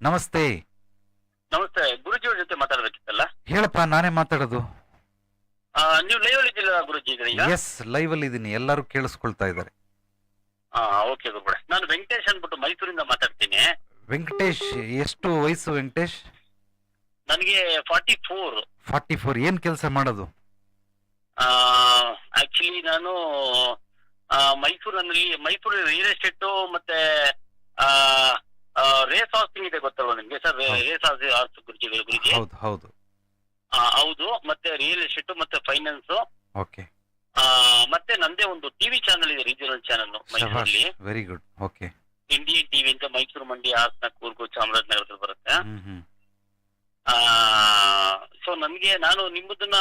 ನಮಸ್ತೆ. ನಮಸ್ತೆ ಗುರುಜಿ ಅವ್ರ ಜೊತೆ ಮಾತಾಡ್ಬೇಕಿತ್ತಲ್ಲ? ಹೇಳಪ್ಪ ನಾನೇ ಮಾತಾಡೋದು. ಆ, ನೀವು ಲೈವ್ ಅಲ್ಲಿ ಇದ್ದೀರಾ ಗುರುಜಿ ಈಗ ಈಗ? ಎಸ್ ಲೈವ್ ಅಲ್ಲಿ ಇದ್ದೀನಿ ಎಲ್ಲರೂ ಕೇಳಿಸ್ಕೊಳ್ತಾ ಇದ್ದಾರೆ. ಓಕೆ ಗುರುಗಳೇ. ನಾನು ವೆಂಕಟೇಶ್ ಅಂದ್ಬಿಟ್ಟು ಮೈಸೂರಿಂದ ಮಾತಾಡ್ತೀನಿ. ವೆಂಕಟೇಶ್ ಎಷ್ಟು ವಯಸ್ಸು ವೆಂಕಟೇಶ್? ನನಗೆ ಫಾರ್ಟಿ ಫೋರ್ ಫಾರ್ಟಿ ಫೋರ್ ಏನ್ ಕೆಲಸ ಮಾಡೋದು? ಆಕ್ಚುಲಿ ನಾನು ಆ, ಮೈಸೂರಿನಲ್ಲಿ ಮೈಸೂರು ರಿಯಲ್ ಎಸ್ಟೇಟ್ ಮತ್ತೆ ಇದೆ ಗೊತ್ತಲ್ವಾ ನಿಮ್ಗೆ? ಸರ್ ಏಸಾಸಿ ಆಸ್ತಿ ಗುರುಜಿ ಗುರುಜಿ ಹೌದು ಹೌದು. ಹೌದು. ಮತ್ತೆ ರಿಯಲ್ ಎಸ್ಟೇಟ್ ಮತ್ತೆ ಫೈನಾನ್ಸ್ ಓಕೆ ಮತ್ತೆ ನಂದೇ ಒಂದು ಟಿವಿ ಚಾನಲ್ ಇದೆ ರೀಜನಲ್ ಚಾನಲ್ ಮೈಸೂರಲ್ಲಿ. Very good okay Indian TV ಅಂತ ಮೈಸೂರು ಮಂಡಿ ಹಾಸನ ಕೂರ್ಗು ಚಾಮರಾಜನಗರದಲ್ಲಿ ಬರುತ್ತೆ. ಸೊ ನನ್ಗೆ ನಾನು ನಿಮ್ಮದನ್ನ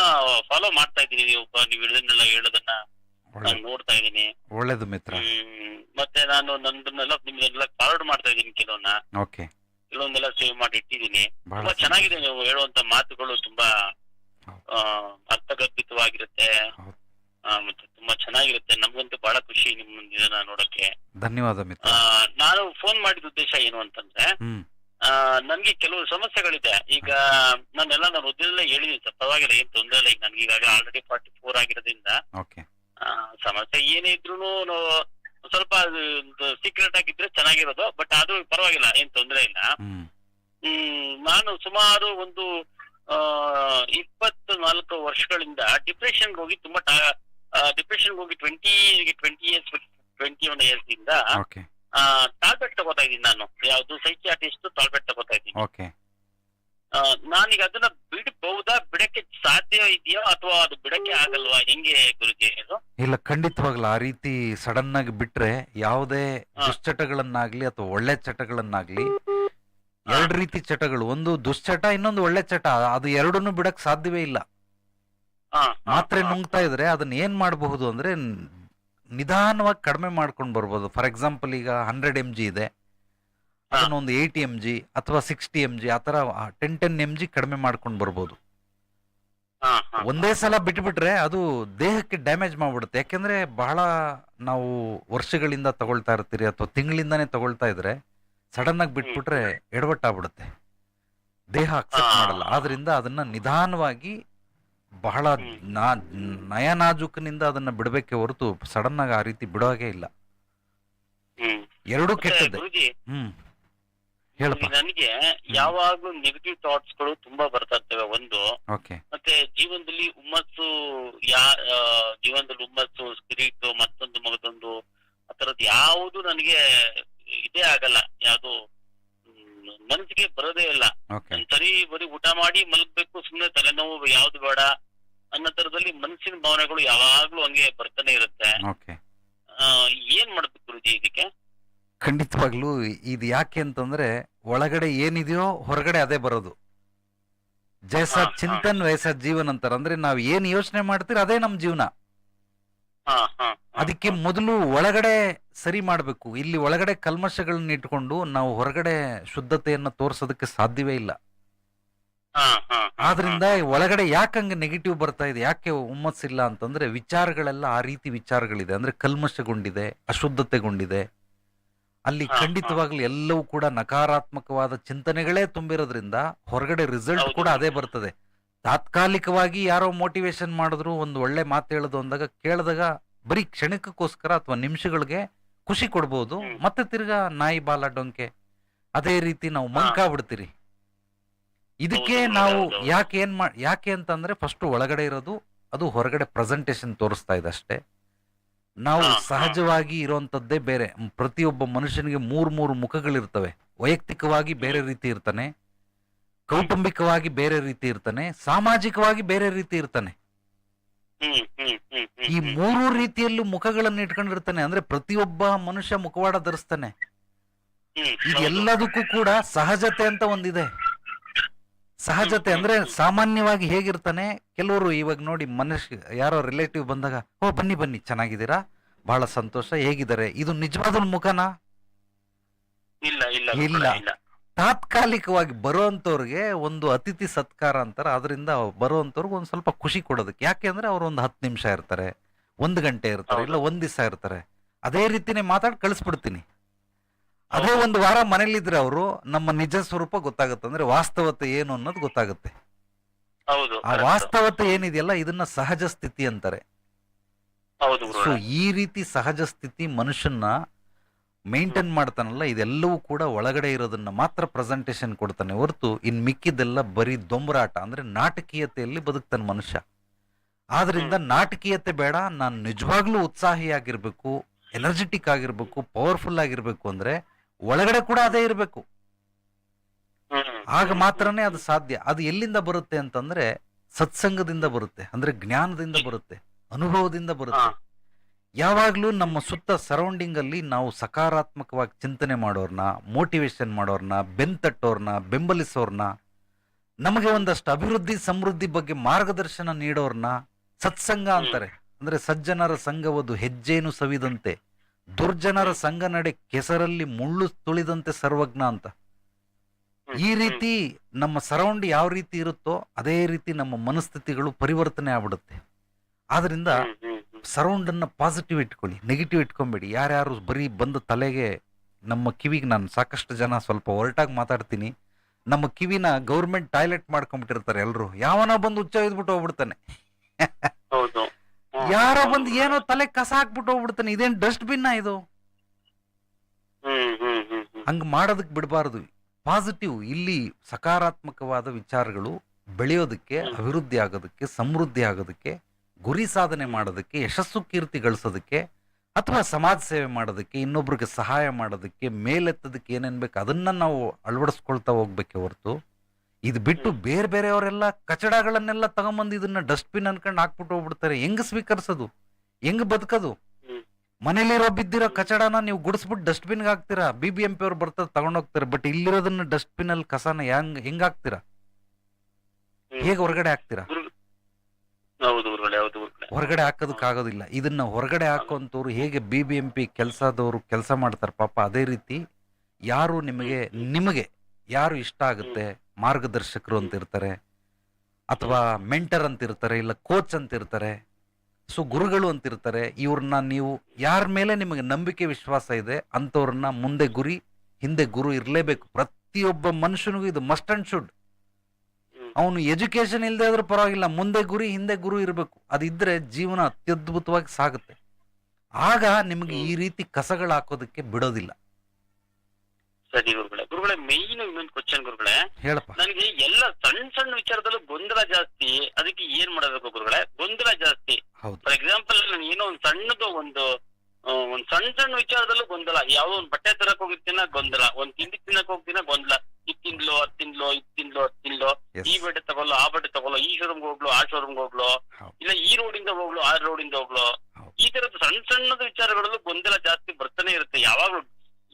ಫಾಲೋ ಮಾಡ್ತಾ ಇದ್ದೀನಿ. ಒಬ್ಬ ನೀವು ಇಳಿದನ್ನೆಲ್ಲ ಹೇಳೋದನ್ನ ನಾನು ನೋಡ್ತಾ ಇದ್ದೀನಿ. ಒಳ್ಳೇದು ಮಿತ್ರ. ಮತ್ತೆ ನಾನು ನಂದನ್ನೆಲ್ಲ ನಿಮ್ಗೆಲ್ಲ ಫಾರ್ವರ್ಡ್ ಮಾಡ್ತಾ ಇದ್ದೀನಿ ಕೆಲವನ್ನ ಓಕೆ ಕೆಲವೊಂದೆಲ್ಲ ಸೇವ್ ಮಾಡಿ ಇಟ್ಟಿದ್ದೀನಿ ತುಂಬಾ ಚೆನ್ನಾಗಿದೆ ನೀವು ಹೇಳುವಂತ ಮಾತುಗಳು ತುಂಬಾ ಅರ್ಥಗರ್ಭಿತವಾಗಿರುತ್ತೆ. ಮತ್ತೆ ತುಂಬಾ ಚೆನ್ನಾಗಿರುತ್ತೆ. ನಮ್ಗಂತೂ ಬಹಳ ಖುಷಿ ನಿಮ್ಮ ಇದನ್ನ ನೋಡಕ್ಕೆ ಧನ್ಯವಾದ ನಾನು ಫೋನ್ ಮಾಡಿದ ಉದ್ದೇಶ ಏನು ಅಂತಂದ್ರೆ ನನ್ಗೆ ಕೆಲವು ಸಮಸ್ಯೆಗಳಿದೆ. ಈಗ ನಾನೆಲ್ಲ ನಾನು ಉದ್ಯೋಗದಲ್ಲೇ ಹೇಳಿದೀನಿ ಸರ್. ಪರವಾಗಿಲ್ಲ ಏನ್ ತೊಂದರೆ ಇಲ್ಲ. ಈಗ ನನ್ಗೆ ಈಗಾಗಲೇ ಆಲ್ರೆಡಿ ಫಾರ್ಟಿ ಫೋರ್ ಆಗಿರೋದ್ರಿಂದ ಸಮಸ್ಯೆ ಏನೇ ಇದ್ರು ಸ್ವಲ್ಪ ಸೀಕ್ರೆಟ್ ಆಗಿದ್ರೆ ಚೆನ್ನಾಗಿರೋದು ಬಟ್ ಅದು ಪರವಾಗಿಲ್ಲ ಏನ್ ತೊಂದರೆ ಇಲ್ಲ. ಹ್ಮ್. ನಾನು ಸುಮಾರು ಒಂದು ಆ ಇಪ್ಪತ್ತು ನಾಲ್ಕು ವರ್ಷಗಳಿಂದ ಡಿಪ್ರೆಷನ್ ಹೋಗಿ ತುಂಬಾ ಡಿಪ್ರೆಷನ್ ಹೋಗಿ twenty twenty years twenty one years ಇಂದ ಟಾಲ್ಬೆಟ್ ತಗೋತಾ ಇದ್ದೀನಿ ನಾನು. ಯಾವ್ದು ಸೈಕಿಯಾಟಿಸ್ಟ್ ಟಾಲ್ಬೆಟ್ ತಗೋತಾ ಇದ್ದೀನಿ. ನಾನೀಗ ಅದನ್ನ ಬಿಡಬಹುದಾ ಬಿಡಕ್ಕೆ ಸಾಧ್ಯ ಇದೆಯೋ ಅಥವಾ ಅದು ಬಿಡಕ್ಕೆ ಆಗಲ್ವಾ ಹೆಂಗೆ ಇಲ್ಲ ಖಂಡಿತವಾಗ್ಲೂ ಆ ರೀತಿ ಸಡನ್ ಆಗಿ ಬಿಟ್ರೆ ಯಾವುದೇ. ದುಶ್ಚಟಗಳನ್ನಾಗ್ಲಿ ಅಥವಾ ಒಳ್ಳೆ ಚಟಗಳನ್ನಾಗ್ಲಿ ಎರಡು ರೀತಿ ಚಟಗಳು ಒಂದು ದುಶ್ಚಟ ಇನ್ನೊಂದು ಒಳ್ಳೆ ಚಟ ಅದು ಎರಡನ್ನೂ ಬಿಡಕ್ ಸಾಧ್ಯವೇ ಇಲ್ಲ. ಮಾತ್ರೆ ನುಂಗ್ತಾ ಇದ್ರೆ ಅದನ್ನ ಏನ್ ಮಾಡಬಹುದು ಅಂದ್ರೆ ನಿಧಾನವಾಗಿ ಕಡಿಮೆ ಮಾಡ್ಕೊಂಡು ಬರ್ಬೋದು. ಫಾರ್ ಎಕ್ಸಾಂಪಲ್ ಈಗ ಹಂಡ್ರೆಡ್ ಎಂ ಜಿ ಇದೆ. ಅದನ್ನೊಂದು ಏಯ್ಟಿ ಎಂ ಜಿ ಅಥವಾ ಸಿಕ್ಸ್ಟಿ ಎಂ ಜಿ ಆ ತರ ಟೆನ್ ಟೆನ್ ಎಂ ಜಿ ಕಡಿಮೆ ಮಾಡ್ಕೊಂಡು ಬರ್ಬೋದು. ಒಂದೇ ಸಲ ಬಿಟ್ಬಿಟ್ರೆ ಅದು ದೇಹಕ್ಕೆ ಡ್ಯಾಮೇಜ್ ಮಾಡ್ಬಿಡುತ್ತೆ. ಯಾಕೆಂದ್ರೆ ಬಹಳ ನಾವು ವರ್ಷಗಳಿಂದ ತಗೊಳ್ತಾ ಇರ್ತೀರಿ ಅಥವಾ ತಿಂಗಳಿಂದಾನೇ ತಗೊಳ್ತಾ ಇದ್ರೆ ಸಡನ್ ಆಗಿ ಬಿಟ್ಬಿಟ್ರೆ ಎಡವಟ್ಟಾಗ್ಬಿಡುತ್ತೆ. ದೇಹ ಅಕ್ಸೆಪ್ಟ್ ಮಾಡಲ್ಲ. ಆದ್ರಿಂದ ಅದನ್ನ ನಿಧಾನವಾಗಿ ಬಹಳ ನಯನಾಜುಕನಿಂದ ನಾ ನಯನಾಜುಕಿನಿಂದ ಅದನ್ನ ಬಿಡಬೇಕೆ ಹೊರತು ಸಡನ್ ಆಗಿ ಆ ರೀತಿ ಬಿಡೋಹಾಗೆ ಇಲ್ಲ. ಹ್ಮ್. ಎರಡೂ ಕೆಟ್ಟದ್ದೆ. ಹ್ಮ್. ಹೇಳಪ್ಪ. ನನಗೆ ಯಾವಾಗ್ಲೂ ನೆಗೆಟಿವ್ ಥಾಟ್ಸ್ಗಳು ತುಂಬಾ ಬರ್ತಾ ಇರ್ತವೆ. ಒಂದು ಓಕೆ. ಮತ್ತೆ ಜೀವನದಲ್ಲಿ ಹುಮ್ಮಸ್ಸು ಯಾ ಜೀವನದಲ್ಲಿ ಹುಮ್ಮಸ್ಸು ಸ್ಪಿರಿಟ್ ಮತ್ತೊಂದು ಮಗದೊಂದು ಆ ತರದ್ ಯಾವುದು ನನಗೆ ಇದೇ ಆಗಲ್ಲ. ಯಾವುದು ಮನಸ್ಸಿಗೆ ಬರೋದೇ ಇಲ್ಲ. ಸರಿ ಬರೀ ಊಟ ಮಾಡಿ ಮಲಗ್ಬೇಕು ಸುಮ್ನೆ ತಲೆನೋವು ಯಾವ್ದು ಬೇಡ ಅನ್ನೋ ತರದಲ್ಲಿ ಮನಸ್ಸಿನ ಭಾವನೆಗಳು ಯಾವಾಗ್ಲೂ ಹಂಗೆ ಬರ್ತಾನೆ ಇರುತ್ತೆ. ಏನ್ ಮಾಡ್ಬೇಕು ಗುರುಜಿ ಇದಕ್ಕೆ? ಖಂಡಿತವಾಗ್ಲೂ ಇದು ಯಾಕೆ ಅಂತಂದ್ರೆ ಒಳಗಡೆ ಏನಿದೆಯೋ ಹೊರಗಡೆ ಅದೇ ಬರೋದು. ಹಾ. ಚಿಂತನ್ ವಯಸ್ಸ ಜೀವನ್ ಅಂತಾರ. ಅಂದ್ರೆ ನಾವ್ ಏನ್ ಯೋಚನೆ ಮಾಡ್ತೀರ ಅದೇ ನಮ್ ಜೀವನ. ಅದಕ್ಕೆ ಮೊದಲು ಒಳಗಡೆ ಸರಿ ಮಾಡ್ಬೇಕು. ಇಲ್ಲಿ ಒಳಗಡೆ ಕಲ್ಮಶಗಳನ್ನ ಇಟ್ಕೊಂಡು ನಾವು ಹೊರಗಡೆ ಶುದ್ಧತೆಯನ್ನ ತೋರ್ಸೋದಕ್ಕೆ ಸಾಧ್ಯವೇ ಇಲ್ಲ. ಆದ್ರಿಂದ ಒಳಗಡೆ ಯಾಕೆ ಹಂಗೆ ನೆಗೆಟಿವ್ ಬರ್ತಾ ಇದೆ ಯಾಕೆ ಹುಮ್ಮಸ್ಸಿಲ್ಲ ಅಂತಂದ್ರೆ ವಿಚಾರಗಳೆಲ್ಲ ಆ ರೀತಿ ವಿಚಾರಗಳಿದೆ. ಅಂದ್ರೆ ಕಲ್ಮಶಗೊಂಡಿದೆ ಅಶುದ್ಧತೆಗೊಂಡಿದೆ. ಅಲ್ಲಿ ಹಾ. ಎಲ್ಲವೂ ಕೂಡ ನಕಾರಾತ್ಮಕವಾದ ಚಿಂತನೆಗಳೇ ತುಂಬಿರೋದ್ರಿಂದ ಹೊರಗಡೆ ರಿಸಲ್ಟ್ ಕೂಡ ಅದೇ ಬರ್ತದೆ. ತಾತ್ಕಾಲಿಕವಾಗಿ ಯಾರೋ ಮೋಟಿವೇಶನ್ ಮಾಡಿದ್ರು ಒಂದು ಒಳ್ಳೆ ಮಾತು ಹೇಳೋದು ಅಂದಾಗ ಕೇಳಿದಾಗ ಬರೀ ಕ್ಷಣಕ್ಕೋಸ್ಕರ ಅಥವಾ ನಿಮಿಷಗಳಿಗೆ ಖುಷಿ ಕೊಡ್ಬೋದು ಮತ್ತೆ ತಿರ್ಗಾ ನಾಯಿ ಬಾಲ ಡೊಂಕೆ. ಅದೇ ರೀತಿ ನಾವು ಮಂಕಾಗ್ಬಿಡ್ತೀರಿ ಇದಕ್ಕೆ ನಾವು. ಯಾಕೆ ಏನ್ ಮಾ ಯಾಕೆ ಅಂತಂದ್ರೆ ಫಸ್ಟ್ ಒಳಗಡೆ ಇರೋದು ಅದು ಹೊರಗಡೆ ಪ್ರೆಸೆಂಟೇಶನ್ ತೋರಿಸ್ತಾ ಇದೆ ಅಷ್ಟೇ. ನಾವು. ಸಹಜವಾಗಿ ಇರುವಂತದ್ದೇ ಬೇರೆ. ಪ್ರತಿಯೊಬ್ಬ ಮನುಷ್ಯನಿಗೆ ಮೂರ್ ಮೂರು ಮುಖಗಳಿರ್ತವೆ. ವೈಯಕ್ತಿಕವಾಗಿ ಬೇರೆ ರೀತಿ ಇರ್ತಾನೆ. ಕೌಟುಂಬಿಕವಾಗಿ ಬೇರೆ ರೀತಿ ಇರ್ತಾನೆ. ಸಾಮಾಜಿಕವಾಗಿ ಬೇರೆ ರೀತಿ ಇರ್ತಾನೆ. ಈ. ಮೂರು ರೀತಿಯಲ್ಲೂ ಮುಖಗಳನ್ನು ಇಟ್ಕೊಂಡಿರ್ತಾನೆ. ಅಂದ್ರೆ ಪ್ರತಿಯೊಬ್ಬ ಮನುಷ್ಯ ಮುಖವಾಡ ಧರಿಸ್ತಾನೆ. ಇದೆಲ್ಲದಕ್ಕೂ ಕೂಡ ಸಹಜತೆ ಅಂತ ಒಂದಿದೆ. ಸಹಜತೆ ಅಂದ್ರೆ ಸಾಮಾನ್ಯವಾಗಿ ಹೇಗಿರ್ತಾನೆ ಕೆಲವರು ಇವಾಗ ನೋಡಿ ಮನುಷ್ಯ ಯಾರೋ ರಿಲೇಟಿವ್ ಬಂದಾಗ ಓ ಬನ್ನಿ ಬನ್ನಿ ಚೆನ್ನಾಗಿದ್ದೀರಾ? ಬಹಳ ಸಂತೋಷ ಹೇಗಿದ್ದಾರೆ? ಇದು ನಿಜವಾದ ಮುಖನಾ? ಇಲ್ಲ ಇಲ್ಲ ಇಲ್ಲ. ತಾತ್ಕಾಲಿಕವಾಗಿ ಬರುವಂತವ್ರಿಗೆ ಒಂದು ಅತಿಥಿ ಸತ್ಕಾರ ಅಂತಾರೆ. ಅದರಿಂದ ಬರುವಂತವ್ರಿಗೆ ಒಂದು ಸ್ವಲ್ಪ ಖುಷಿ ಕೊಡೋದಕ್ಕೆ. ಯಾಕೆ ಅಂದ್ರೆ ಅವ್ರು ಒಂದು ಹತ್ತು ನಿಮಿಷ ಇರ್ತಾರೆ ಒಂದು ಗಂಟೆ ಇರ್ತಾರೆ ಇಲ್ಲ ಒಂದ್ ದಿವಸ ಇರ್ತಾರೆ. ಅದೇ ರೀತಿನೇ ಮಾತಾಡಿ ಕಳಿಸ್ಬಿಡ್ತೀನಿ. ಅದೇ ಒಂದು ವಾರ ಮನೇಲಿದ್ರೆ ಅವರು ನಮ್ಮ ನಿಜ ಸ್ವರೂಪ ಗೊತ್ತಾಗುತ್ತೆ ಅಂದ್ರೆ ವಾಸ್ತವತೆ ಏನು ಅನ್ನೋದು ಗೊತ್ತಾಗುತ್ತೆ. ಆ ವಾಸ್ತವತೆ ಏನಿದೆಯಲ್ಲ ಇದನ್ನ ಸಹಜ ಸ್ಥಿತಿ ಅಂತಾರೆ. ಸೊ ಈ ರೀತಿ ಸಹಜ ಸ್ಥಿತಿ ಮನುಷ್ಯನ ಮೇಂಟೈನ್ ಮಾಡ್ತಾನಲ್ಲ ಇದೆಲ್ಲವೂ ಕೂಡ ಒಳಗಡೆ ಇರೋದನ್ನ ಮಾತ್ರ ಪ್ರೆಸೆಂಟೇಶನ್ ಕೊಡ್ತಾನೆ ಹೊರತು ಇನ್ ಮಿಕ್ಕಿದ್ದೆಲ್ಲ ಬರೀ ದೊಂಬರಾಟ ಅಂದ್ರೆ ನಾಟಕೀಯತೆಯಲ್ಲಿ ಬದುಕ್ತಾನೆ ಮನುಷ್ಯ. ಆದ್ರಿಂದ ನಾಟಕೀಯತೆ ಬೇಡ ನಾನು ನಿಜವಾಗ್ಲೂ ಉತ್ಸಾಹಿಯಾಗಿರ್ಬೇಕು ಎನರ್ಜೆಟಿಕ್ ಆಗಿರ್ಬೇಕು ಪವರ್ಫುಲ್ ಆಗಿರ್ಬೇಕು ಅಂದ್ರೆ ಒಳಗಡೆ ಕೂಡ ಅದೇ ಇರಬೇಕು. ಆಗ ಮಾತ್ರನೇ ಅದು ಸಾಧ್ಯ. ಅದು ಎಲ್ಲಿಂದ ಬರುತ್ತೆ ಅಂತಂದ್ರೆ ಸತ್ಸಂಗದಿಂದ ಬರುತ್ತೆ. ಅಂದ್ರೆ ಜ್ಞಾನದಿಂದ ಬರುತ್ತೆ. ಅನುಭವದಿಂದ ಬರುತ್ತೆ. ಯಾವಾಗ್ಲೂ ನಮ್ಮ ಸುತ್ತ ಸರೌಂಡಿಂಗ್ ಅಲ್ಲಿ ನಾವು ಸಕಾರಾತ್ಮಕವಾಗಿ ಚಿಂತನೆ ಮಾಡೋರ್ನ ಮೋಟಿವೇಶನ್ ಮಾಡೋರ್ನ ಬೆಂತಟ್ಟೋರ್ನ ಬೆಂಬಲಿಸೋರ್ನ ನಮಗೆ ಒಂದಷ್ಟು ಅಭಿವೃದ್ಧಿ ಸಮೃದ್ಧಿ ಬಗ್ಗೆ ಮಾರ್ಗದರ್ಶನ ನೀಡೋರ್ನ ಸತ್ಸಂಗ ಅಂತಾರೆ. ಅಂದ್ರೆ ಸಜ್ಜನರ ಸಂಘವದು ಹೆಜ್ಜೇನು ಸವಿದಂತೆ. ದುರ್ಜನರ ಸಂಘ ನಡೆ ಕೆಸರಲ್ಲಿ ಮುಳ್ಳು ತುಳಿದಂತೆ ಸರ್ವಜ್ಞ ಅಂತ. ಈ ರೀತಿ ನಮ್ಮ ಸರೌಂಡ್ ಯಾವ ರೀತಿ ಇರುತ್ತೋ ಅದೇ ರೀತಿ ನಮ್ಮ ಮನಸ್ಥಿತಿಗಳು ಪರಿವರ್ತನೆ ಆಗ್ಬಿಡುತ್ತೆ. ಆದ್ರಿಂದ. ಸರೌಂಡ್ ಅನ್ನ ಪಾಸಿಟಿವ್ ಇಟ್ಕೊಳ್ಳಿ ನೆಗೆಟಿವ್ ಇಟ್ಕೊಂಬೇಡಿ. ಯಾರ್ಯಾರು ಬರೀ ಬಂದ ತಲೆಗೆ ನಮ್ಮ ಕಿವಿಗೆ ನಾನು ಸಾಕಷ್ಟು ಜನ ಸ್ವಲ್ಪ ಹೊರಟಾಗಿ ಮಾತಾಡ್ತೀನಿ. ನಮ್ಮ ಕಿವಿನ ಗೌರ್ಮೆಂಟ್ ಟಾಯ್ಲೆಟ್ ಮಾಡ್ಕೊಂಡ್ಬಿಟ್ಟಿರ್ತಾರೆ ಎಲ್ಲರೂ ಯಾವನ ಬಂದು ಹುಚ್ಚ ಇದ್ಬಿಟ್ಟು ಹೋಗ್ಬಿಡ್ತಾನೆ. ಯಾರೋ ಬಂದು ಏನೋ ತಲೆ ಕಸ ಹಾಕ್ಬಿಟ್ಟು ಹೋಗ್ಬಿಡ್ತಾನೆ. ಇದೇನ್ ಡಸ್ಟ್ ಬಿನ್ನ ಇದು? ಹಂಗ ಮಾಡೋದಕ್ ಬಿಡಬಾರದು. ಪಾಸಿಟಿವ್ ಇಲ್ಲಿ ಸಕಾರಾತ್ಮಕವಾದ ವಿಚಾರಗಳು ಬೆಳೆಯೋದಕ್ಕೆ. ಅಭಿವೃದ್ಧಿ ಆಗೋದಕ್ಕೆ ಸಮೃದ್ಧಿ ಆಗೋದಕ್ಕೆ ಗುರಿ ಸಾಧನೆ ಮಾಡೋದಕ್ಕೆ ಯಶಸ್ಸು ಕೀರ್ತಿ ಗಳಿಸೋದಕ್ಕೆ ಅಥವಾ ಸಮಾಜ ಸೇವೆ ಮಾಡೋದಕ್ಕೆ ಇನ್ನೊಬ್ರಿಗೆ ಸಹಾಯ ಮಾಡೋದಕ್ಕೆ ಮೇಲೆತ್ತದಕ್ಕೆ ಏನೇನ್ ಬೇಕು ಅದನ್ನ ನಾವು ಅಳವಡಿಸ್ಕೊಳ್ತಾ ಹೋಗ್ಬೇಕೆ ಹೊರತು ಇದು ಬಿಟ್ಟು. ಬೇರೆ ಬೇರೆಯವರೆಲ್ಲ ಕಚಡಗಳನ್ನೆಲ್ಲ ತಗೊಂಬಂದು ಇದನ್ನ ಡಸ್ಟ್ಬಿನ್ ಅನ್ಕೊಂಡು ಹಾಕ್ಬಿಟ್ಟು ಹೋಗ್ಬಿಡ್ತಾರೆ. ಹೆಂಗ್ ಸ್ವೀಕರಿಸೋದು? ಹೆಂಗ್ ಬದುಕೋದು. ಮನೇಲಿರೋ ಬಿದ್ದಿರೋ ಕಚಡನ ನೀವು ಗುಡಿಸ್ಬಿಟ್ಟು ಡಸ್ಟ್ಬಿನ್ ಹಾಕ್ತೀರಾ? ಬಿ ಬಿ ಎಂ ಪಿ ಅವ್ರು ಬರ್ತಾರೆ ತಗೊಂಡೋಗ್ತಾರೆ ಬಟ್ ಇಲ್ಲಿರೋದನ್ನ ಡಸ್ಟ್ಬಿನ್ ಅಲ್ಲಿ ಕಸನ ಹೆಂಗ್ ಹೆಂಗ್ ಹಾಕ್ತೀರಾ. ಹೇಗೆ ಹೊರಗಡೆ ಹಾಕ್ತೀರಾ? ಹೊರಗಡೆ ಹಾಕೋದಕ್ಕಾಗೋದಿಲ್ಲ ಇದನ್ನ ಹೊರಗಡೆ ಹಾಕುವಂತವ್ರು ಹೇಗೆ ಬಿ ಬಿ ಎಂ ಪಿ ಕೆಲಸದವರು ಕೆಲಸ ಮಾಡ್ತಾರೆ ಪಾಪ ಅದೇ ರೀತಿ ಯಾರು ನಿಮಗೆ ನಿಮಗೆ ಯಾರು ಇಷ್ಟ ಆಗುತ್ತೆ? ಮಾರ್ಗದರ್ಶಕರು ಅಂತ ಇರ್ತಾರೆ, ಅಥವಾ ಮೆಂಟರ್ ಅಂತ ಇರ್ತಾರೆ, ಇಲ್ಲ ಕೋಚ್ ಅಂತ ಇರ್ತಾರೆ. ಸೊ ಗುರುಗಳು ಅಂತ ಇರ್ತಾರೆ, ಇವ್ರನ್ನ ನೀವು ಯಾರ ಮೇಲೆ ನಿಮಗೆ ನಂಬಿಕೆ ವಿಶ್ವಾಸ ಇದೆ, ಅಂಥವ್ರನ್ನ ಮುಂದೆ ಗುರಿ, ಹಿಂದೆ ಗುರು ಇರಲೇಬೇಕು. ಪ್ರತಿಯೊಬ್ಬ ಮನುಷ್ಯನಿಗೂ ಇದು ಮಸ್ಟ್ ಅಂಡ್ ಶುಡ್ ಅವನು ಎಜುಕೇಶನ್ ಇಲ್ಲದೆ ಆದ್ರೆ ಪರವಾಗಿಲ್ಲ, ಮುಂದೆ ಗುರಿ, ಹಿಂದೆ ಗುರು ಇರಬೇಕು. ಅದಿದ್ರೆ ಜೀವನ ಅತ್ಯದ್ಭುತವಾಗಿ ಸಾಗುತ್ತೆ. ಆಗ ನಿಮಗೆ ಈ ರೀತಿ ಕಸಗಳು ಹಾಕೋದಕ್ಕೆ ಬಿಡೋದಿಲ್ಲ. ಸರಿ ಗುರುಗಳೇ. ಗುರುಗಳೇ ಮೈನ್ ಇನ್ನೊಂದು ಕ್ವಶನ್ ಗುರುಗಳೇ. ಹೇಳಪ್ಪ. ನನಗೆ ಎಲ್ಲ ಸಣ್ಣ ಸಣ್ಣ ವಿಚಾರದಲ್ಲೂ ಗೊಂದಲ ಜಾಸ್ತಿ. ಅದಕ್ಕೆ ಏನ್ ಮಾಡಬೇಕು ಗುರುಗಳೇ? ಗೊಂದಲ ಜಾಸ್ತಿ. ಹೌದು. ಫಾರ್ ಎಕ್ಸಾಂಪಲ್ ನಾನು ಏನೋ ಒಂದ್ ಸಣ್ಣದು ಒಂದು ಒಂದ್ ಸಣ್ಣ ಸಣ್ಣ ವಿಚಾರದಲ್ಲೂ ಗೊಂದಲ. ಯಾವ್ದೋ ಒಂದ್ ಬಟ್ಟೆ ತರಕ್ ಹೋಗಿರ್ತೀನ ಗೊಂದಲ. ಒಂದ್ ತಿಂಡಿ ತಿನ್ನಕ್ ಹೋಗ್ತೀನ ಗೊಂದಲ. ಇದ್ ತಿನ್ಲೋ ಅದ್ ತಿನ್ಲೋ ಇದ್ ತಿನ್ಲೋ ಅದ್ ತಿನ್ಲೋ. ಈ ಬಟ್ಟೆ ತಗೊಳ್ಳೋ ಆ ಬಟ್ಟೆ ತಗೊಳ್ಳೋ ಈ ಶೋರೂಮ್ ಹೋಗ್ಲೋ ಆ ಶೋರೂಮ್ ಹೋಗ್ಲೋ. ಇಲ್ಲ ಈ ರೋಡಿಂದ ಹೋಗ್ಲೋ ಆ ರೋಡಿಂದ ಹೋಗ್ಲೋ. ಈ ತರದ ಸಣ್ಣ ಸಣ್ಣದ ವಿಚಾರಗಳಲ್ಲೂ ಗೊಂದಲ ಜಾಸ್ತಿ ಬರ್ತಾನೆ ಇರುತ್ತೆ. ಯಾವಾಗ್ಲೂ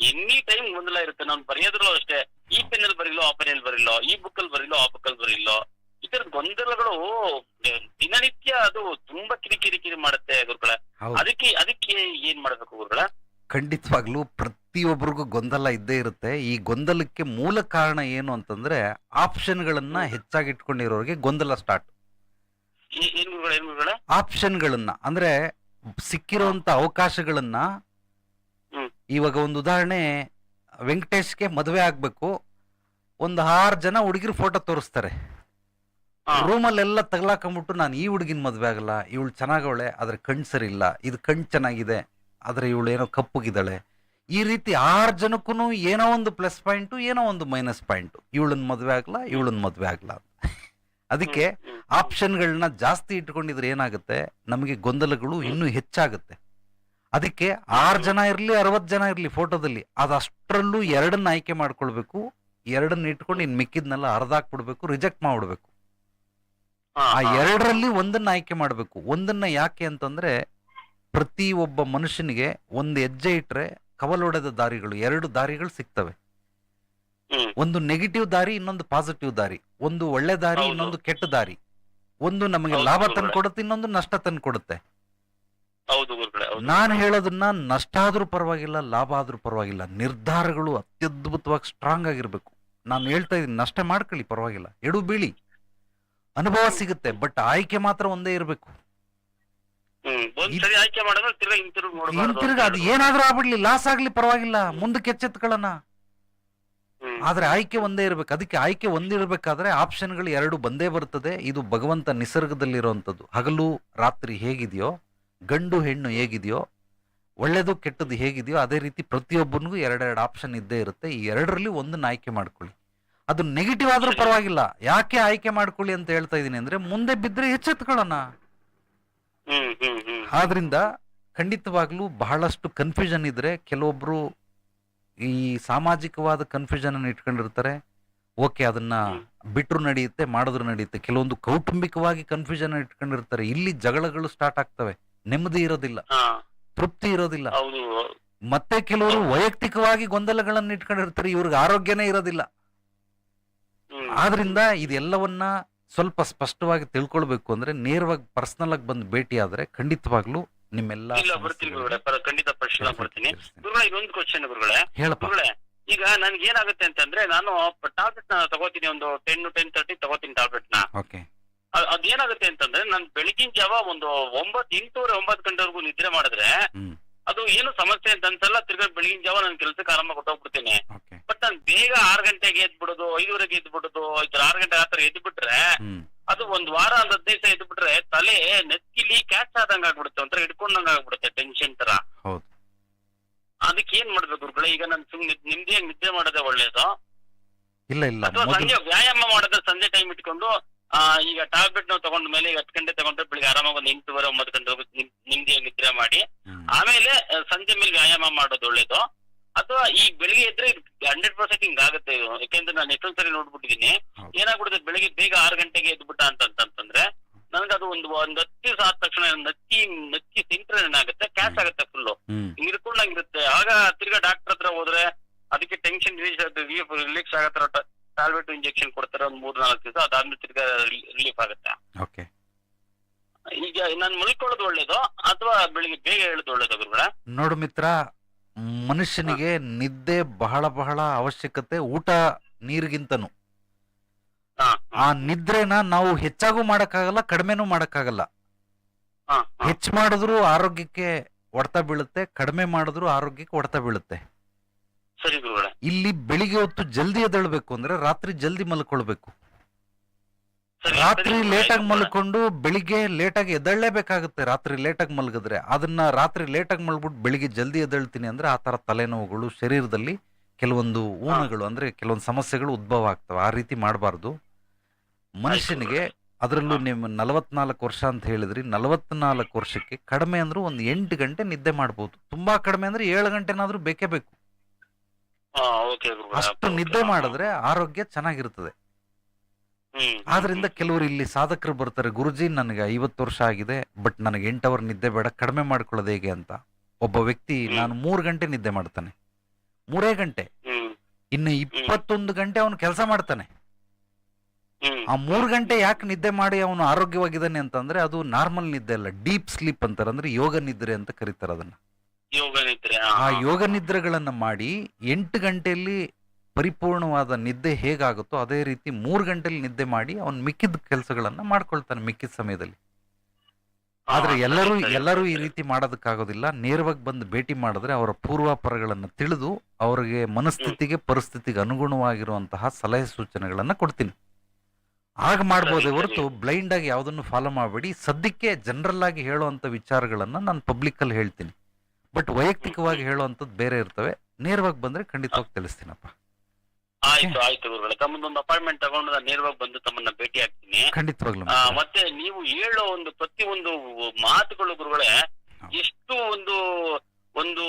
ಎನಿ ಟೈಮ್ ಗೊಂದಲ ಇರುತ್ತೆ. ನಾನು ಬರೆಯೋದ್ರಲ್ಲೂ ಅಷ್ಟೇ ಈ ಪೆನ್ನಲ್ಲಿ ಬರೀಲೋ ಆ ಪೆನ್ನಲ್ಲಿ ಬರೀಲೋ ಈ ಬುಕ್ ಅಲ್ಲಿ ಬರೀಲೋ ಆ ಬುಕ್ ಅಲ್ಲಿ ಬರೀಲೋ ಈ ತರದ ಗೊಂದಲಗಳು ದಿನನಿತ್ಯ ಅದು ತುಂಬಾ ಕಿರಿಕಿರಿ ಕಿರಿ ಮಾಡುತ್ತೆ ಗುರುಗಳ. ಹೌದು. ಅದಕ್ಕೆ ಅದಕ್ಕೆ ಏನ್ ಮಾಡ್ಬೇಕು ಗುರುಗಳ? ಖಂಡಿತವಾಗ್ಲೂ ಪ್ರತಿಯೊಬ್ಬರಿಗೂ ಗೊಂದಲ ಇದ್ದೇ ಇರುತ್ತೆ. ಈ ಗೊಂದಲಕ್ಕೆ ಮೂಲ ಕಾರಣ ಏನು ಅಂತಂದ್ರೆ ಆಪ್ಷನ್ಗಳನ್ನ ಹೆಚ್ಚಾಗಿ ಇಟ್ಕೊಂಡಿರೋರಿಗೆ ಗೊಂದಲ ಸ್ಟಾರ್ಟ್ ಆಪ್ಷನ್ ಏನ್ ಗುರುಗಳೇ ಏನ್ ಗುರುಗಳೇ? ಆಪ್ಷನ್ಗಳನ್ನ ಅಂದ್ರೆ ಸಿಕ್ಕಿರುವಂತ ಅವಕಾಶಗಳನ್ನ. ಇವಾಗ ಒಂದು ಉದಾಹರಣೆ ವೆಂಕಟೇಶ್ಗೆ ಮದುವೆ ಆಗಬೇಕು. ಒಂದು ಆರು ಜನ ಹುಡುಗಿರ್ ಫೋಟೋ ತೋರಿಸ್ತಾರೆ. ರೂಮಲ್ಲೆಲ್ಲ ತಗ್ಲಾಕೊಂಡ್ಬಿಟ್ಟು ನಾನು ಈ ಹುಡುಗಿನ ಮದುವೆ ಆಗಲ್ಲ ಇವಳು ಚೆನ್ನಾಗವಳೆ ಆದ್ರೆ ಕಣ್ ಸರಿ ಇಲ್ಲ ಇದು ಕಣ್ ಚೆನ್ನಾಗಿದೆ ಆದ್ರೆ ಇವಳು ಏನೋ ಕಪ್ಪುಗಿದ್ದಾಳೆ. ಈ ರೀತಿ ಆರು ಜನಕ್ಕೂ ಏನೋ ಒಂದು ಪ್ಲಸ್ ಪಾಯಿಂಟು ಏನೋ ಒಂದು ಮೈನಸ್ ಪಾಯಿಂಟು ಇವಳನ್ನ ಮದುವೆ ಆಗಲ್ಲ ಇವಳನ್ನ ಮದುವೆ ಆಗಲ್ಲ ಅದಕ್ಕೆ. ಆಪ್ಷನ್ಗಳನ್ನ ಜಾಸ್ತಿ ಇಟ್ಕೊಂಡಿದ್ರೆ ಏನಾಗುತ್ತೆ? ನಮಗೆ ಗೊಂದಲಗಳು ಇನ್ನೂ ಹೆಚ್ಚಾಗುತ್ತೆ. ಅದಕ್ಕೆ ಆರು ಜನ ಇರಲಿ ಅರವತ್ತು ಜನ ಇರಲಿ ಫೋಟೋದಲ್ಲಿ ಅದಷ್ಟರಲ್ಲೂ ಎರಡನ್ನ ಆಯ್ಕೆ ಮಾಡ್ಕೊಳ್ಬೇಕು. ಎರಡನ್ನ ಇಟ್ಕೊಂಡು ಇನ್ ಮಿಕ್ಕಿದ್ನೆಲ್ಲ ಅರ್ಧಾಕ್ಬಿಡ್ಬೇಕು ರಿಜೆಕ್ಟ್ ಮಾಡ್ಬಿಡ್ಬೇಕು. ಆ ಎರಡರಲ್ಲಿ ಒಂದನ್ನ ಆಯ್ಕೆ ಮಾಡಬೇಕು. ಒಂದನ್ನ ಯಾಕೆ ಅಂತಂದ್ರೆ ಪ್ರತಿ ಒಬ್ಬ ಮನುಷ್ಯನಿಗೆ ಒಂದು ಹೆಜ್ಜೆ ಇಟ್ರೆ ಕವಲೊಡೆದ ದಾರಿಗಳು ಎರಡು ದಾರಿಗಳು ಸಿಗ್ತವೆ. ಒಂದು ನೆಗೆಟಿವ್ ದಾರಿ ಇನ್ನೊಂದು ಪಾಸಿಟಿವ್ ದಾರಿ. ಒಂದು ಒಳ್ಳೆ ದಾರಿ ಇನ್ನೊಂದು ಕೆಟ್ಟ ದಾರಿ. ಒಂದು ನಮಗೆ ಲಾಭ. ತಂದು ಕೊಡುತ್ತೆ ಇನ್ನೊಂದು ನಷ್ಟ ತಂದು ಕೊಡುತ್ತೆ ನಾನು ಹೇಳೋದನ್ನ ನಷ್ಟ ಆದ್ರೂ ಪರವಾಗಿಲ್ಲ ಲಾಭ ಆದ್ರೂ ಪರವಾಗಿಲ್ಲ. ನಿರ್ಧಾರಗಳು ಅತ್ಯದ್ಭುತವಾಗಿ ಸ್ಟ್ರಾಂಗ್ ಆಗಿರ್ಬೇಕು. ನಾನು ಹೇಳ್ತಾ ಇದ್ದೀನಿ ನಷ್ಟ ಮಾಡ್ಕೊಳ್ಳಿ ಪರವಾಗಿಲ್ಲ. ಎಡು ಬೀಳಿ. ಅನುಭವ ಸಿಗುತ್ತೆ ಬಟ್ ಆಯ್ಕೆ ಮಾತ್ರ ಒಂದೇ ಇರಬೇಕು. ಹಿಂತಿರುಗಿ ಅದು ಏನಾದ್ರೂ ಆಗ್ಬಿಡ್ಲಿ ಲಾಸ್ ಆಗ್ಲಿ ಪರವಾಗಿಲ್ಲ ಮುಂದಕ್ಕೆ ಎಚ್ಚೆತ್ಕೊಳ್ಳೋಣ. ಆದ್ರೆ ಆಯ್ಕೆ ಒಂದೇ ಇರಬೇಕು. ಅದಕ್ಕೆ ಆಯ್ಕೆ ಒಂದಿರ್ಬೇಕಾದ್ರೆ ಆಪ್ಷನ್ಗಳು ಎರಡು ಬಂದೇ ಬರ್ತದೆ. ಇದು ಭಗವಂತ ನಿಸರ್ಗದಲ್ಲಿರುವಂಥದ್ದು ಹಗಲು ರಾತ್ರಿ ಹೇಗಿದೆಯೋ ಗಂಡು ಹೆಣ್ಣು ಹೇಗಿದೆಯೋ ಒಳ್ಳೇದು ಕೆಟ್ಟದ್ದು ಹೇಗಿದೆಯೋ ಅದೇ ರೀತಿ ಪ್ರತಿಯೊಬ್ಬನಿಗೂ ಎರಡೆರಡು ಆಪ್ಷನ್ ಇದ್ದೇ ಇರುತ್ತೆ. ಈ ಎರಡರಲ್ಲಿ ಒಂದನ್ನು ಆಯ್ಕೆ ಮಾಡ್ಕೊಳ್ಳಿ. ಅದು ನೆಗೆಟಿವ್ ಆದರೂ ಪರವಾಗಿಲ್ಲ. ಯಾಕೆ ಆಯ್ಕೆ ಮಾಡ್ಕೊಳ್ಳಿ ಅಂತ ಹೇಳ್ತಾ ಇದೀನಿ ಅಂದ್ರೆ ಮುಂದೆ ಬಿದ್ದರೆ ಎಚ್ಚೆತ್ಕೊಳ್ಳೋಣ. ಆದ್ರಿಂದ ಖಂಡಿತವಾಗ್ಲೂ ಬಹಳಷ್ಟು ಕನ್ಫ್ಯೂಷನ್ ಇದ್ರೆ ಕೆಲವೊಬ್ರು ಈ ಸಾಮಾಜಿಕವಾದ ಕನ್ಫ್ಯೂಷನ್ ಅನ್ನು ಇಟ್ಕೊಂಡಿರ್ತಾರೆ. ಓಕೆ ಅದನ್ನ ಬಿಟ್ಟರು ನಡೆಯುತ್ತೆ ಮಾಡಿದ್ರು ನಡೆಯುತ್ತೆ. ಕೆಲವೊಂದು ಕೌಟುಂಬಿಕವಾಗಿ ಕನ್ಫ್ಯೂಷನ್ ಇಟ್ಕೊಂಡಿರ್ತಾರೆ. ಇಲ್ಲಿ ಜಗಳಗಳು ಸ್ಟಾರ್ಟ್ ಆಗ್ತವೆ. ನೆಮ್ಮದಿ ಇರೋದಿಲ್ಲ. ತೃಪ್ತಿ ಇರೋದಿಲ್ಲ. ಹೌದು. ಮತ್ತೆ ಕೆಲವರು ವೈಯಕ್ತಿಕವಾಗಿ ಗೊಂದಲಗಳನ್ನು ಇಟ್ಕೊಂಡಿರ್ತಾರೆ ಇವ್ರಿಗೆ ಆರೋಗ್ಯನೇ ಇರೋದಿಲ್ಲ. ಆದ್ರಿಂದ ಇದೆಲ್ಲವನ್ನ ಸ್ವಲ್ಪ ಸ್ಪಷ್ಟವಾಗಿ ತಿಳ್ಕೊಳ್ಬೇಕು ಅಂದ್ರೆ ನೇರವಾಗಿ ಪರ್ಸನಲ್ ಆಗಿ ಬಂದು ಭೇಟಿ ಆದ್ರೆ ಖಂಡಿತವಾಗ್ಲೂ ನಿಮ್ಮೆಲ್ಲ ಬರ್ತೀನಿ ಖಂಡಿತ ಬರ್ತೀನಿ. ಕ್ವಶನ್ ಗುರುಗಳೇ ಗುರುಗಳೇ. ಈಗ ನನ್ಗೆ ಏನಾಗುತ್ತೆ ಅಂತಂದ್ರೆ ನಾನು ಟಾಬ್ಲೆಟ್ನ ತಗೋತೀನಿ ಒಂದು ಟೆನ್ ಟೆನ್ ತರ್ಟಿ ತಗೋತೀನಿ ಟಾಬ್ಲೆಟ್ನ. ಅದೇನಾಗುತ್ತೆ ಅಂತಂದ್ರೆ ನಾನು ಬೆಳಗಿನ ಜಾವ ಒಂದು ಒಂಬತ್ ಎಂಟೂವರೆ ಒಂಬತ್ತು ಗಂಟೆವರೆಗೂ ನಿದ್ರೆ ಮಾಡಿದ್ರೆ ಅದು ಏನು ಸಮಸ್ಯೆ ಅಂತ ಅನ್ಸಲ್ಲ ತಿರ್ಗಾ ಬೆಳಗಿನ ಜಾವ ನಾನು ಕೆಲ್ಸಕ್ಕೆ ಆರಂಭ ಕೊಟ್ಟೋಗ್ಬಿಡ್ತೀನಿ. ಬಟ್ ನಾನು ಬೇಗ ಆರ್ ಗಂಟೆಗೆ ಎದ್ದು ಬಿಡೋದು ಐದುವರೆಗೆ ಎದ್ದು ಬಿಡೋದು ಆರು ಗಂಟೆ ಆತರ ಎದ್ದು ಬಿಟ್ರೆ ಅದು ಒಂದ್ ವಾರ ಒಂದ್ ಹದಿನೈದು ದಿವಸ ಎದ್ದು ಬಿಟ್ರೆ ತಲೆ ನೆತ್ತಿಲಿ ಕ್ಯಾಚ್ ಆದಂಗ ಆಗ್ಬಿಡುತ್ತೆ ಒಂಥರ ಹಿಡ್ಕೊಂಡಂಗ ಆಗ್ಬಿಡುತ್ತೆ ಟೆನ್ಷನ್ ತರ ಹೌದು. ಅದಕ್ಕೆ ಏನ್ ಮಾಡ್ಬೇಕು ಗುರುಗಳೇ ಈಗ ನಾನು ಸುಮ್ನೆ ನಿಮ್ದೇ ನಿದ್ದೆ ಮಾಡೋದೇ ಒಳ್ಳೇದು. ಇಲ್ಲ ಇಲ್ಲ ಅಥವಾ ಸಂಜೆ ವ್ಯಾಯಾಮ ಮಾಡಿದ್ರೆ ಸಂಜೆ ಟೈಮ್ ಇಟ್ಕೊಂಡು ಆ, ಈಗ ಟ್ಯಾಬ್ಲೆಟ್ ನಾವು ತಗೊಂಡ ಮೇಲೆ ಈಗ ಹತ್ತು ಗಂಟೆ ತಗೊಂಡ್ರೆ ಬೆಳಿಗ್ಗೆ ಆರಾಮಾಗಿ ಒಂದು ಎಂಟೂವರೆ ಒಂಬತ್ತು ಗಂಟೆ ನಿಮ್ದಿಯಾಗಿ ನಿದ್ರೆ ಮಾಡಿ. ಆಮೇಲೆ ಸಂಜೆ ಮೇಲೆ ವ್ಯಾಯಾಮ ಮಾಡೋದು ಒಳ್ಳೇದು. ಅಥವಾ ಈ ಬೆಳಿಗ್ಗೆ ಎದ್ರೆ ಹಂಡ್ರೆಡ್ ಪರ್ಸೆಂಟ್ ಹಿಂಗ್ ಆಗುತ್ತೆ ಇದು. ಯಾಕೆಂದ್ರೆ ನಾನು ಎಷ್ಟೊಂದ್ ಸರಿ ನೋಡ್ಬಿಟ್ಟಿದೀನಿ. ಏನಾಗ್ಬಿಡುತ್ತೆ ಬೆಳಿಗ್ಗೆ ಬೇಗ ಆರು ಗಂಟೆಗೆ ಎದ್ಬಿಟ್ಟ ಅಂತಂತಂದ್ರೆ ನನಗೆ ಅದು ಒಂದು ಒಂದ್ ಹತ್ತು ದಿವಸ ಆದ ತಕ್ಷಣ ನಕ್ಕಿ ನಕ್ಕಿ ತಿಂಟ್ರೆ ಏನಾಗುತ್ತೆ? ಕ್ಯಾಶ್ ಆಗುತ್ತೆ ಫುಲ್ಲು ಹ್ಮ್. ಹಿಡ್ಕೊಂಡಂಗಿರುತ್ತೆ ಆಗ ತಿರ್ಗಾ ಡಾಕ್ಟರ್ ಹತ್ರ ಹೋದ್ರೆ ಅದಕ್ಕೆ ಟೆನ್ಷನ್ ರಿಲೀಫ್ ರಿಲೀಕ್ಸ್ ಆಗತ್ತರ ಟ್ಯಾಬ್ಲೆಟ್ ಇಂಜೆಕ್ಷನ್ ಕೊಡ್ತಾರೆ ಒಂದು ಮೂರ್ ನಾಲ್ಕು ದಿವಸ ಅದಾದ್ಮೇಲೆ ತಿರ್ಗಾ ರಿಲೀಫ್ ಆಗುತ್ತೆ. ಓಕೆ ಈಗ ನಾನು ಮಲ್ಕೊಳ್ಳೋದು ಒಳ್ಳೇದು ಅಥವಾ ಬೆಳಿಗ್ಗೆ ಬೇಗ ಹೇಳೋದು ಒಳ್ಳೇದು ಗುರುಗಳ? ನೋಡು ಮಿತ್ರ ಮನುಷ್ಯನಿಗೆ ನಿದ್ದೆ ಬಹಳ ಬಹಳ ಅವಶ್ಯಕತೆ ಊಟ ನೀರಿಗಿಂತನೂ. ಆ ನಿದ್ರೆನ ನಾವು ಹೆಚ್ಚಾಗೂ ಮಾಡಕ್ಕಾಗಲ್ಲ ಕಡಿಮೆನೂ ಮಾಡಕ್ಕಾಗಲ್ಲ. ಹೆಚ್ಚು ಮಾಡಿದ್ರು ಆರೋಗ್ಯಕ್ಕೆ ಹೊಡೆತ ಬೀಳುತ್ತೆ ಕಡಿಮೆ ಮಾಡಿದ್ರು ಆರೋಗ್ಯಕ್ಕೆ ಹೊಡೆತ ಬೀಳುತ್ತೆ. ಸರಿ ಗುರುಗಳೇ. ಇಲ್ಲಿ ಬೆಳಿಗ್ಗೆ ಹೊತ್ತು ಜಲ್ದಿ ಎದ್ದೇಳ್ಬೇಕು ಅಂದ್ರೆ ರಾತ್ರಿ ಜಲ್ದಿ ಮಲ್ಕೊಳ್ಬೇಕು. ಸರಿ, ರಾತ್ರಿ ಸರಿ ಲೇಟಾಗಿ ಮಲ್ಕೊಂಡು ಬೆಳಿಗ್ಗೆ ಲೇಟಾಗಿ ಎದ್ದೇಳಲೇಬೇಕಾಗುತ್ತೆ. ರಾತ್ರಿ ಲೇಟಾಗಿ ಮಲಗಿದ್ರೆ. ಅದನ್ನ ರಾತ್ರಿ ಲೇಟಾಗಿ ಮಲ್ಬಿಟ್ಟು ಬೆಳಿಗ್ಗೆ ಜಲ್ದಿ ಎದ್ದೇಳ್ತೀನಿ ಅಂದ್ರೆ ಆ ತರ ತಲೆನೋವುಗಳು ಶರೀರದಲ್ಲಿ ಕೆಲವೊಂದು ಊನಗಳು ಅಂದ್ರೆ ಕೆಲವೊಂದು ಸಮಸ್ಯೆಗಳು ಉದ್ಭವ ಆಗ್ತವೆ. ಆ ರೀತಿ ಮಾಡಬಾರ್ದು. ಮನುಷ್ಯನಿಗೆ ಅದರಲ್ಲೂ ನಿಮ್ಮ ನಲವತ್ನಾಲ್ಕು ವರ್ಷ ಅಂತ ಹೇಳಿದ್ರಿ. ನಲವತ್ನಾಲ್ಕು ವರ್ಷಕ್ಕೆ ಕಡಿಮೆ ಅಂದ್ರೂ ಒಂದು ಎಂಟು ಗಂಟೆ ನಿದ್ದೆ ಮಾಡ್ಬೋದು. ತುಂಬಾ ಕಡಿಮೆ ಅಂದ್ರೆ ಏಳು ಗಂಟೆನಾದ್ರೂ ಬೇಕೇ ಬೇಕು. ಅಷ್ಟು ನಿದ್ದೆ ಮಾಡಿದ್ರೆ ಆರೋಗ್ಯ ಚೆನ್ನಾಗಿರ್ತದೆ. ಆದ್ರಿಂದ ಕೆಲವರು ಇಲ್ಲಿ ಸಾಧಕರು ಬರ್ತಾರೆ ಗುರುಜಿ ನನಗೆ ಐವತ್ತು ವರ್ಷ ಆಗಿದೆ ಬಟ್ ನನಗೆ ಎಂಟು ಅವರ್ ನಿದ್ದೆ ಬೇಡ ಕಡಿಮೆ ಮಾಡ್ಕೊಳ್ಳೋದು ಹೇಗೆ ಅಂತ. ಒಬ್ಬ ವ್ಯಕ್ತಿ ನಾನು ಮೂರು ಗಂಟೆ ನಿದ್ದೆ ಮಾಡ್ತಾನೆ. ಮೂರೇ ಗಂಟೆ. ಇನ್ನು ಇಪ್ಪತ್ತೊಂದು ಗಂಟೆ ಅವನು ಕೆಲಸ ಮಾಡ್ತಾನೆ. ಆ ಮೂರು ಗಂಟೆ ಯಾಕೆ ನಿದ್ದೆ ಮಾಡಿ ಅವನು ಆರೋಗ್ಯವಾಗಿದ್ದಾನೆ ಅಂತಂದ್ರೆ ಅದು ನಾರ್ಮಲ್ ನಿದ್ದೆ ಅಲ್ಲ ಡೀಪ್ ಸ್ಲೀಪ್ ಅಂತಾರೆ ಅಂದ್ರೆ ಯೋಗ ನಿದ್ರೆ ಅಂತ ಕರೀತಾರೆ ಅದನ್ನ. ಯೋಗ ನಿದ್ರೆ ಆ. ಯೋಗ ನಿದ್ರೆಗಳನ್ನ ಮಾಡಿ ಎಂಟು ಗಂಟೆಯಲ್ಲಿ ಪರಿಪೂರ್ಣವಾದ ನಿದ್ದೆ ಹೇಗಾಗುತ್ತೋ ಅದೇ ರೀತಿ ಮೂರು ಗಂಟೆಲಿ ನಿದ್ದೆ ಮಾಡಿ ಅವನು ಮಿಕ್ಕಿದ ಕೆಲಸಗಳನ್ನ ಮಾಡ್ಕೊಳ್ತಾನೆ ಮಿಕ್ಕಿದ ಸಮಯದಲ್ಲಿ. ಆದ್ರೆ ಎಲ್ಲರೂ ಎಲ್ಲರೂ ಈ ರೀತಿ ಮಾಡೋದಕ್ಕಾಗೋದಿಲ್ಲ. ನೇರವಾಗಿ ಬಂದು ಭೇಟಿ ಮಾಡಿದ್ರೆ ಅವರ ಪೂರ್ವಾಪರಗಳನ್ನು ತಿಳಿದು ಅವರಿಗೆ ಮನಸ್ಥಿತಿಗೆ ಪರಿಸ್ಥಿತಿಗೆ ಅನುಗುಣವಾಗಿರುವಂತಹ ಸಲಹೆ ಸೂಚನೆಗಳನ್ನ ಕೊಡ್ತೀನಿ. ಆಗ ಮಾಡ್ಬೋದೇ ಹೊರತು ಬ್ಲೈಂಡ್ ಆಗಿ ಯಾವುದನ್ನು ಫಾಲೋ ಮಾಡಬೇಡಿ. ಸದ್ಯಕ್ಕೆ ಜನರಲ್ ಆಗಿ ಹೇಳುವಂತ ವಿಚಾರಗಳನ್ನ ನಾನು ಪಬ್ಲಿಕ್ ಅಲ್ಲಿ ಹೇಳ್ತೀನಿ. ಬಟ್ ವೈಯಕ್ತಿಕವಾಗಿ ಹೇಳುವಂಥದ್ದು ಬೇರೆ ಇರ್ತವೆ. ನೇರವಾಗಿ ಬಂದ್ರೆ ಖಂಡಿತವಾಗಿ ತಿಳಿಸ್ತೀನಪ್ಪ. ಆಯ್ತು ಆಯ್ತು ಗುರುಗಳೇ. ತಮ್ಮದೊಂದು ಅಪಾಯಿಂಟ್ಮೆಂಟ್ ತಗೊಂಡು ನಾನು ನೇರವಾಗಿ ಬಂದು ತಮ್ಮನ್ನ ಭೇಟಿ ಆಗ್ತೀನಿ. ಖಂಡಿತವಾಗ್ಲೂ ಆ, ಮತ್ತೆ ನೀವು ಹೇಳೋ ಒಂದು ಪ್ರತಿ ಒಂದು ಮಾತುಗಳು ಗುರುಗಳೇ ಎಷ್ಟು ಒಂದು ಒಂದು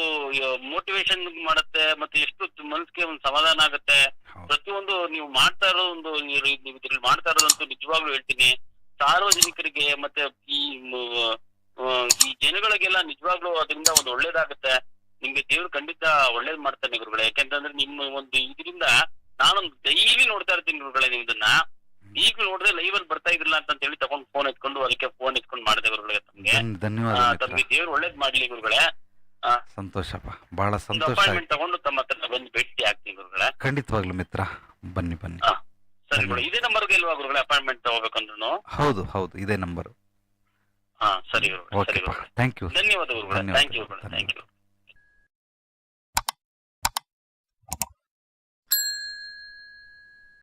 ಮೋಟಿವೇಶನ್ ಮಾಡುತ್ತೆ ಮತ್ತೆ ಎಷ್ಟು ಮನಸ್ಸಿಗೆ ಒಂದು ಸಮಾಧಾನ ಆಗುತ್ತೆ. ಹೌದು. ಪ್ರತಿಯೊಂದು ನೀವು ಮಾಡ್ತಾ ಇರೋ ಒಂದು ನೀವು ನೀವು ಇದ್ರಲ್ಲಿ ಮಾಡ್ತಾ ಇರೋದಂತೂ ನಿಜವಾಗ್ಲೂ ಹೇಳ್ತೀನಿ. ಸಾರ್ವಜನಿಕರಿಗೆ ಮತ್ತೆ ಈ ಮ- ಈ ಜನಗಳಿಗೆಲ್ಲ ನಿಜವಾಗ್ಲೂ ಅದರಿಂದ ಒಂದು ಒಳ್ಳೇದಾಗುತ್ತೆ. ನಿಮ್ಗೆ ದೇವ್ರು ಖಂಡಿತ ಒಳ್ಳೇದ್ ಮಾಡ್ತಾನೆ ಗುರುಗಳೇ. ಯಾಕೆಂತಂದ್ರೆ ನಿಮ್ಮ ಒಂದು ಇದರಿಂದ ನಾನೊಂದು ಡೈಲಿ ನೋಡ್ತಾ ಇರ್ತೀನಿ ಗುರುಗಳೇ ನಿಮ್ದನ್ನ. ಈಗ ನೋಡಿದ್ರೆ ಲೈವ್ ಅಲ್ಲಿ ಬರ್ತಾ ಇದ್ರಲ್ಲ ಅಂತ ಹೇಳಿ ತಗೊಂಡ್ ಫೋನ್ ಎತ್ಕೊಂಡು ಅದಕ್ಕೆ ಫೋನ್ ಎತ್ಕೊಂಡು ಮಾಡಿದೆ ಗುರುಗಳೇ ತಮ್ಗೆ. ದೇವ್ರು ಒಳ್ಳೇದ್ ಮಾಡ್ಲಿ ಗುರುಗಳೇ. ಸಂತೋಷಪ್ಪ. ಬಹಳ ಸಂತೋಷ ಅಪಾಯಿಂಟ್ಮೆಂಟ್ ತಗೊಂಡು ತಮ್ಮ ಹತ್ರ ಬಂದು ಭೇಟಿ ಆಗ್ತೀನಿ ಗುರುಗಳೇ. ಖಂಡಿತವಾಗ್ಲೂ ಮಿತ್ರ. ಬನ್ನಿ ಬನ್ನಿ. ಸರಿ ಗುರು ಇದೇ ನಂಬರ್ ಇಲ್ವಾ ಗುರುಗಳೇ ಅಪಾಯಿಂಟ್ಮೆಂಟ್ ತಗೋಬೇಕಂದ್ರು ಹೌದು ಹೌದು. ಇದೇ ನಂಬರು ಹಾ ಸರಿ ಗುರುಗಳೇ ಸರಿ ಗುರುಗಳೇ. ಥ್ಯಾಂಕ್ ಯು ಧನ್ಯವಾದ ಗುರುಗಳೇ. ಥ್ಯಾಂಕ್ ಯು ಗುರುಗಳೇ. Thank you